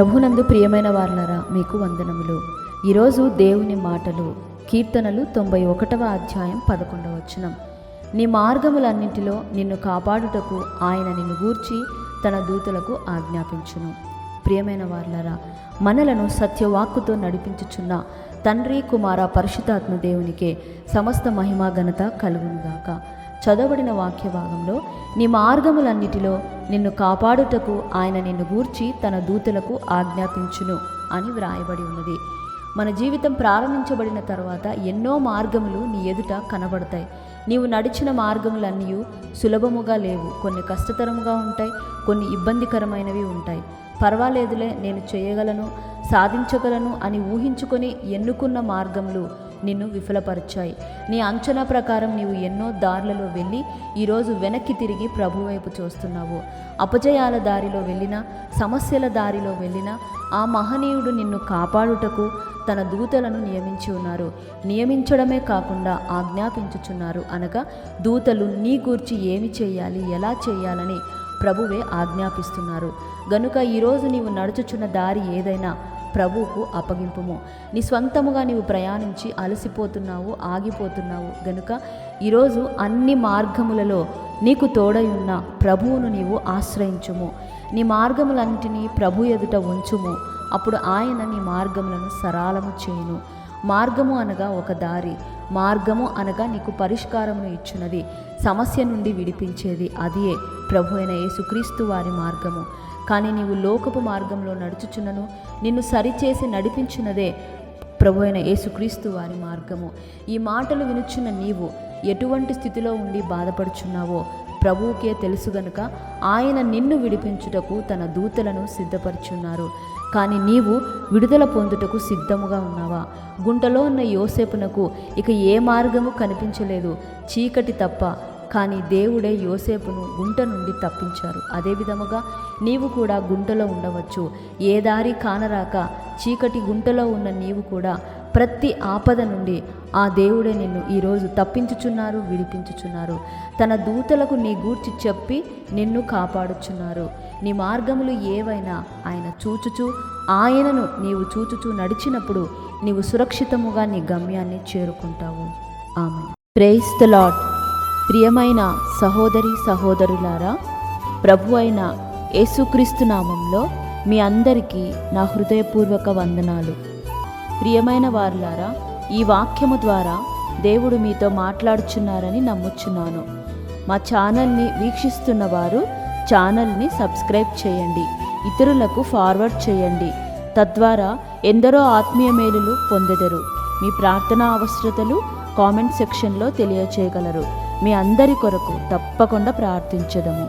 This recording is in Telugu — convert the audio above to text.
ప్రభునందు ప్రియమైన వార్లరా మీకు వందనములు. ఈరోజు దేవుని మాటలు కీర్తనలు తొంభై ఒకటవ అధ్యాయం పదకొండవ వచనం. నీ మార్గములన్నింటిలో నిన్ను కాపాడుటకు ఆయన నిన్ను గూర్చి తన దూతలకు ఆజ్ఞాపించును. ప్రియమైన వార్లరా మనలను సత్యవాక్కుతో నడిపించుచున్న తండ్రి కుమార పరిశుద్ధాత్మ దేవునికే సమస్త మహిమా ఘనత కలుగునుగాక. చదవబడిన వాక్య భాగంలో నీ మార్గములన్నిటిలో నిన్ను కాపాడుటకు ఆయన నిన్ను గూర్చి తన దూతలకు ఆజ్ఞాపించును అని వ్రాయబడి ఉన్నది. మన జీవితం ప్రారంభించబడిన తర్వాత ఎన్నో మార్గములు నీ ఎదుట కనబడతాయి. నీవు నడిచిన మార్గములన్నీ సులభముగా లేవు. కొన్ని కష్టతరముగా ఉంటాయి కొన్ని ఇబ్బందికరమైనవి ఉంటాయి. పర్వాలేదులే నేను చేయగలను సాధించగలను అని ఊహించుకొని ఎన్నుకున్న మార్గములు నిన్ను విఫలపరిచాయి. నీ అంచనా ప్రకారం నీవు ఎన్నో దారులలో వెళ్ళి ఈరోజు వెనక్కి తిరిగి ప్రభు వైపు చూస్తున్నావు. అపజయాల దారిలో వెళ్ళినా సమస్యల దారిలో వెళ్ళినా ఆ మహనీయుడు నిన్ను కాపాడుటకు తన దూతలను నియమించి ఉన్నారు. నియమించడమే కాకుండా ఆజ్ఞాపించుచున్నారు. అనగా దూతలు నీ గూర్చి ఏమి చేయాలి ఎలా చేయాలని ప్రభువే ఆజ్ఞాపిస్తున్నారు. గనుక ఈరోజు నీవు నడుచుచున్న దారి ఏదైనా ప్రభువుకు అప్పగింపుము. నీ స్వంతముగా నీవు ప్రయాణించి అలసిపోతున్నావు ఆగిపోతున్నావు గనుక ఈరోజు అన్ని మార్గములలో నీకు తోడయున్న ప్రభువును నీవు ఆశ్రయించుము. నీ మార్గములన్నింటినీ ప్రభు ఎదుట ఉంచుము. అప్పుడు ఆయన నీ మార్గములను సరాలము చేయును. మార్గము అనగా ఒక దారి మార్గము అనగా నీకు పరిష్కారమును ఇచ్చినది. సమస్య నుండి విడిపించేది అదియే ప్రభు అయిన యేసుక్రీస్తు వారి మార్గము. కానీ నీవు లోకపు మార్గంలో నడుచుచున్నను నిన్ను సరిచేసి నడిపించున్నదే ప్రభు అయిన యేసుక్రీస్తు వారి మార్గము. ఈ మాటలు వినుచున్న నీవు ఎటువంటి స్థితిలో ఉండి బాధపడుచున్నావో ప్రభువుకే తెలుసు గనుక ఆయన నిన్ను విడిపించుటకు తన దూతలను సిద్ధపరుచున్నారు. కానీ నీవు విడుదల పొందుటకు సిద్ధముగా ఉన్నావా? గుంటలో ఉన్న యోసేపునకు ఇక ఏ మార్గము కనిపించలేదు. చీకటి తప్ప కానీ దేవుడే యోసేపును గుంట నుండి తప్పించారు. అదే విధముగా నీవు కూడా గుంటలో ఉండవచ్చు. ఏ దారి కానరాక చీకటి గుంటలో ఉన్న నీవు కూడా ప్రతి ఆపద నుండి ఆ దేవుడే నిన్ను ఈరోజు తప్పించుచున్నారు విడిపించుచున్నారు. తన దూతలకు నీ గూర్చి చెప్పి నిన్ను కాపాడుచున్నారు. నీ మార్గములు ఏవైనా ఆయన చూచుచు ఆయనను నీవు చూచుచూ నడిచినప్పుడు నీవు సురక్షితముగా నీ గమ్యాన్ని చేరుకుంటావు. ఆమె ప్రేస్ ద లాట్ ప్రియమైన సహోదరి సహోదరులారా ప్రభు అయిన యేసుక్రీస్తు నామంలో మీ అందరికీ నా హృదయపూర్వక వందనాలు. ప్రియమైన వారులారా ఈ వాక్యము ద్వారా దేవుడు మీతో మాట్లాడుచున్నారని నమ్ముచున్నాను. మా ఛానల్ని వీక్షిస్తున్న వారు ఛానల్ని సబ్స్క్రైబ్ చేయండి ఇతరులకు ఫార్వర్డ్ చేయండి. తద్వారా ఎందరో ఆత్మీయ మేలులు పొందెదరు. మీ ప్రార్థనా అవసరతలు కామెంట్ సెక్షన్లో తెలియచేయగలరు. మీ అందరి కొరకు తప్పకుండా ప్రార్థించదము